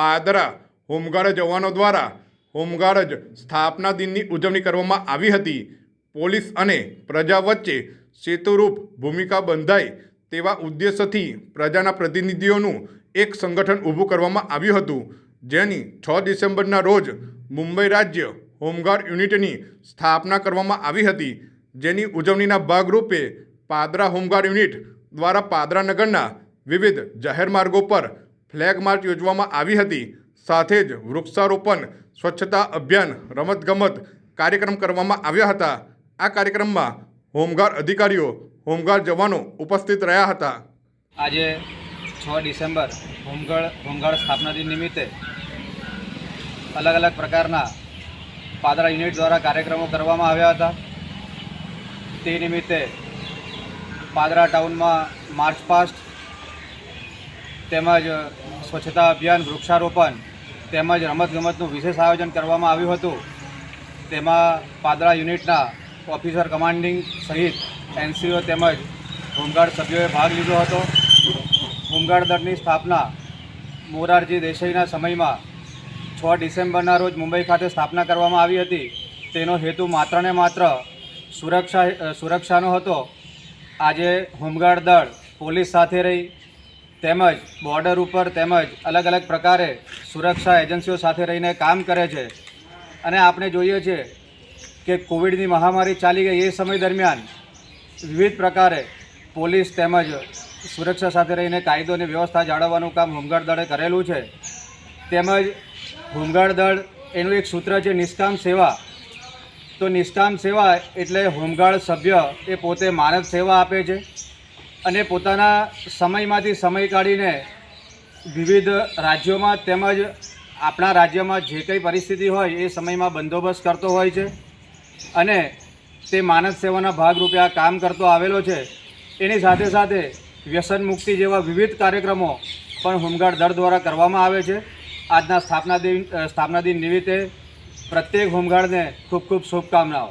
Padra home guard જવાનો દ્વારા home guard સ્થાપના દિનની ઉજવણી કરવામાં આવી હતી. પોલીસ અને પ્રજા વચ્ચે સેતુરૂપ ભૂમિકા બંધાય તેવા ઉદ્દેશથી પ્રજાના પ્રતિનિધિઓનું એક સંગઠન ઊભું કરવામાં આવ્યું હતું, જેની છ ડિસેમ્બરના રોજ મુંબઈ રાજ્ય હોમગાર્ડ યુનિટની સ્થાપના કરવામાં આવી હતી. જેની ઉજવણીના ભાગરૂપે પાદરા હોમગાર્ડ યુનિટ દ્વારા પાદરા નગરના વિવિધ જાહેર માર્ગો પર ફ્લેગ માર્ચ યોજવામાં આવી હતી. સાથે જ વૃક્ષારોપણ, સ્વચ્છતા અભિયાન, રમતગમત કાર્યક્રમ કરવામાં આવ્યા હતા. આ કાર્યક્રમમાં હોમગાર્ડ અધિકારીઓ, હોમગાર્ડ જવાનો ઉપસ્થિત રહ્યા હતા. આજે છ ડિસેમ્બર હોમગાર્ડ હોમગાર્ડ સ્થાપના દિન નિમિત્તે અલગ અલગ પ્રકારના પાદરા યુનિટ દ્વારા કાર્યક્રમો કરવામાં આવ્યા હતા. તે નિમિત્તે પાદરા ટાઉનમાં માર્ચ પાસ્ટ તેમજ સ્વચ્છતા અભિયાન, વૃક્ષારોપણ તેમજ રમતગમતનું વિશેષ આયોજન કરવામાં આવ્યું હતું. તેમાં પાદરા યુનિટના ઓફિસર કમાન્ડિંગ સહિત એનસીઓ તેમજ હોમગાર્ડ સભ્યોએ ભાગ લીધો હતો. હોમગાર્ડ દળની સ્થાપના મોરારજી દેસાઈના સમયમાં છ ડિસેમ્બરના રોજ મુંબઈ ખાતે સ્થાપના કરવામાં આવી હતી. તેનો હેતુ માત્ર ને માત્ર સુરક્ષા, સુરક્ષાનો હતો. આજે હોમગાર્ડ દળ પોલીસ સાથે રહી તેમજ બોર્ડર ઉપર તેમજ અલગ અલગ પ્રકારે સુરક્ષા એજન્સીઓ સાથે રહીને કામ કરે છે. અને આપણે જોઈએ છીએ કે કોવિડની મહામારી ચાલી ગઈ એ સમય દરમિયાન વિવિધ પ્રકારે પોલીસ તેમજ સુરક્ષા સાથે રહીને કાયદો અને વ્યવસ્થા જાળવવાનું કામ હોમગાર્ડ દળે કરેલું છે. તેમજ હોમગાર્ડ દળ એનું એક સૂત્ર છે નિષ્કામ સેવા. તો નિષ્કામ સેવા એટલે હોમગાર્ડ સભ્ય એ પોતે માનવ સેવા આપે છે. અને પોતાના સમયમાંથી સમય કાઢીને વિવિધ રાજ્યોમાં તેમજ આપણા રાજ્યમાં જે કંઈ પરિસ્થિતિ હોય એ સમયમાં બંદોબસ્ત કરતો હોય છે અને તે માનવ સેવાના ભાગરૂપે આ કામ કરતો આવેલો છે. એની સાથે સાથે વ્યસન મુક્તિ જેવા વિવિધ કાર્યક્રમો પણ હોમગાર્ડ દળ દ્વારા કરવામાં આવે છે. આજના સ્થાપના દિન સ્થાપના દિન નિમિત્તે પ્રત્યેક હોમગાર્ડને ખૂબ ખૂબ શુભકામનાઓ.